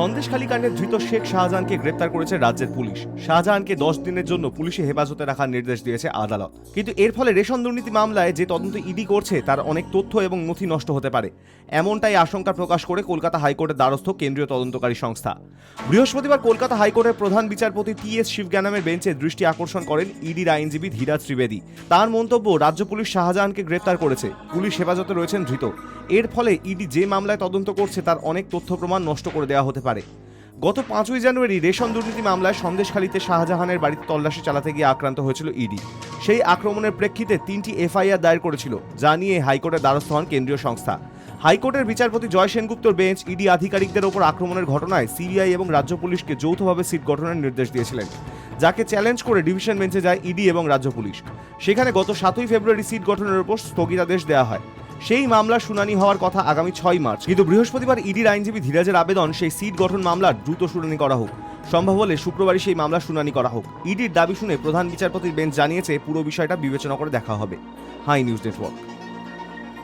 সন্দেশখালী কাণ্ডে ধৃত শেখ শাহজাহানকে গ্রেপ্তার করেছে রাজ্যের পুলিশ। শাহজাহানকে দশ দিনের জন্য পুলিশে হেফাজতে রাখার নির্দেশ দিয়েছে আদালত। কিন্তু এর ফলে রেশন দুর্নীতি মামলায় যে তদন্ত ইডি করছে, তার অনেক তথ্য এবং নথি নষ্ট হতে পারে। এমনটাই আশঙ্কা প্রকাশ করে কলকাতা হাইকোর্টের দ্বারস্থ কেন্দ্রীয় তদন্তকারী সংস্থা। বৃহস্পতিবার কলকাতা হাইকোর্টের প্রধান বিচারপতি টি এস শিবজ্ঞানামের বেঞ্চে দৃষ্টি আকর্ষণ করেন ইডির আইনজীবী ধীরাজ ত্রিবেদী। তার মন্তব্য, রাজ্য পুলিশ শাহজাহানকে গ্রেপ্তার করেছে। পুলিশ হেফাজতে রয়েছেন ধৃত। এর ফলে ইডি যে মামলায় তদন্ত করছে, তার অনেক তথ্য প্রমাণ নষ্ট করে দেওয়া হতে পারে। গত পাঁচই জানুয়ারি রেশন দুর্নীতি মামলায় সন্দেশখালীতে শাহজাহানের বাড়িতে তল্লাশি চালাতে গিয়ে আক্রান্ত হয়েছিল ইডি। সেই আক্রমণের প্রেক্ষিতে তিনটি এফআইআর দায়ের করেছিল, যা নিয়ে হাইকোর্টের দ্বারস্থ হন কেন্দ্রীয় সংস্থা। হাইকোর্টের বিচারপতি জয় সেনগুপ্তর বেঞ্চ ইডি আধিকারিকদের ওপর আক্রমণের ঘটনায় সিবিআই এবং রাজ্য পুলিশকে যৌথভাবে সিট গঠনের নির্দেশ দিয়েছিলেন, যাকে চ্যালেঞ্জ করে ডিভিশন বেঞ্চে যায় ইডি এবং রাজ্য পুলিশ। সেখানে গত সাতই ফেব্রুয়ারি সিট গঠনের উপর স্থগিতাদেশ দেওয়া হয়। সেই মামলার শুনানি হওয়ার কথা আগামী ছয় মার্চ। কিন্তু বৃহস্পতিবার ইডির আইনজীবী ধীরাজের আবেদন সেই সিট গঠন মামলার দ্রুত শুনানি করা হোক। সম্ভব হলে শুক্রবারই সেই মামলা শুনানি করা হোক। ইডির দাবি শুনে প্রধান বিচারপতির বেঞ্চ জানিয়েছে, পুরো বিষয়টা বিবেচনা করে দেখা হবে। Hi news network.